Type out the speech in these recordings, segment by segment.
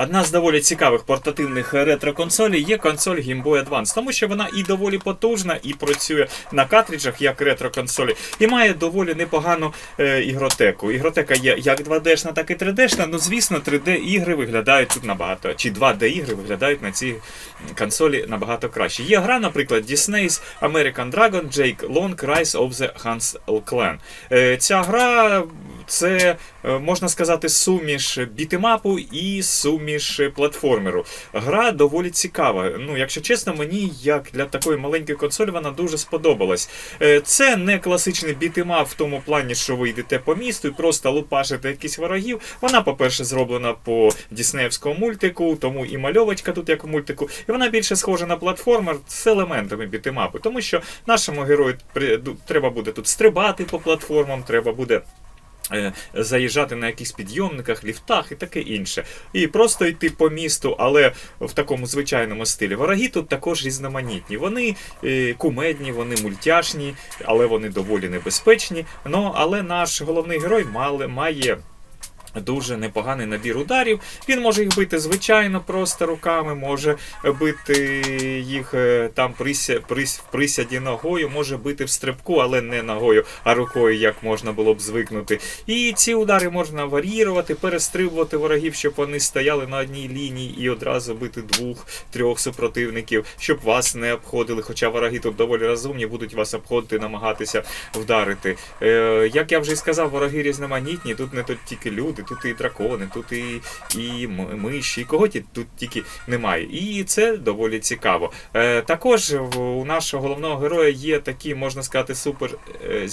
Одна з доволі цікавих портативних ретро-консолей є консоль Game Boy Advance, тому що вона і доволі потужна, і працює на картриджах як ретро-консолі, і має доволі непогану е, ігротеку. Ігротека є як 2D-шна, так і 3D-шна. Ну, звісно, 3D-ігри виглядають тут набагато, чи 2D-ігри виглядають на цій консолі набагато краще. Є гра, наприклад, Disney's American Dragon Jake Long Rise of the Hans Clan. Е, ця гра це е, можна сказати суміш бітемапу і суміш платформеру. Гра доволі цікава. Ну, якщо чесно, мені як для такої маленької консолі вона дуже сподобалась. Е, Це не класичний бітемап в тому плані, що ви йдете по місту і просто лупашите якісь ворогів. Вона, по-перше, зроблена по діснеївському мультику, тому і мальовочка тут як в мультику. І вона більше схожа на платформер з елементами бітемапу, тому що нашому герою треба буде тут стрибати по платформам, треба буде. Е, Заїжджати на якихось підйомниках, ліфтах і таке інше. І просто йти по місту, але в такому звичайному стилі. Вороги тут також різноманітні. Вони е, кумедні, вони мультяшні, але вони доволі небезпечні. Ну, але наш головний герой мали, має. Дуже непоганий набір ударів. Він може їх бити звичайно просто руками, може бити їх е, там прися, прис, присяді ногою, може бити в стрибку, але не ногою, а рукою, як можна було б звикнути. І ці удари можна варіювати, перестрибувати ворогів, щоб вони стояли на одній лінії і одразу бити двох-трьох супротивників, щоб вас не обходили. Хоча вороги тут доволі розумні, будуть вас обходити, намагатися вдарити. Е, як я вже і сказав, вороги різноманітні. Тут не тут тільки люди, тут і дракони, тут і, і миші, і кого тут тільки немає. І це доволі цікаво. Е, також у нашого головного героя є такі, можна сказати, супер е,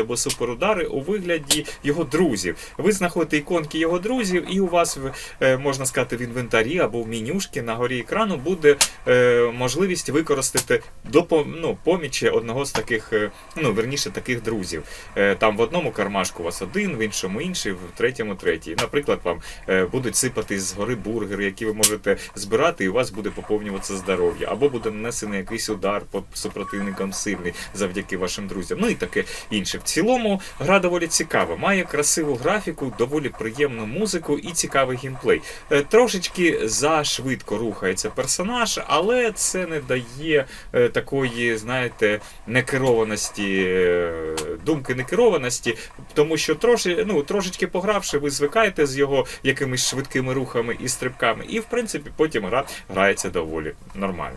або суперудари у вигляді його друзів. Ви знаходите іконки його друзів, і у вас е, можна сказати в інвентарі або в менюшки на горі екрану буде е, можливість використати допом, ну, помічі одного з таких, ну верніше таких друзів. Там в одному кармашку у вас один, в іншому інший, в третьому третій. Наприклад, вам е, будуть сипати з гори бургери, які ви можете збирати, і у вас буде поповнюватися здоров'я, або буде нанесений якийсь удар по супротивникам сильний завдяки вашим друзям. Ну і таке інше. В цілому гра доволі цікава, має красиву графіку, доволі приємну музику і цікавий геймплей. Е, Трошечки зашвидко рухається персонаж, але це не дає е, такої, знаєте, некерованості, думки некерованості, тому що троші, ну, трошечки погравши, ви звикаєте з його якимись швидкими рухами і стрибками, і в принципі потім гра грається доволі нормально.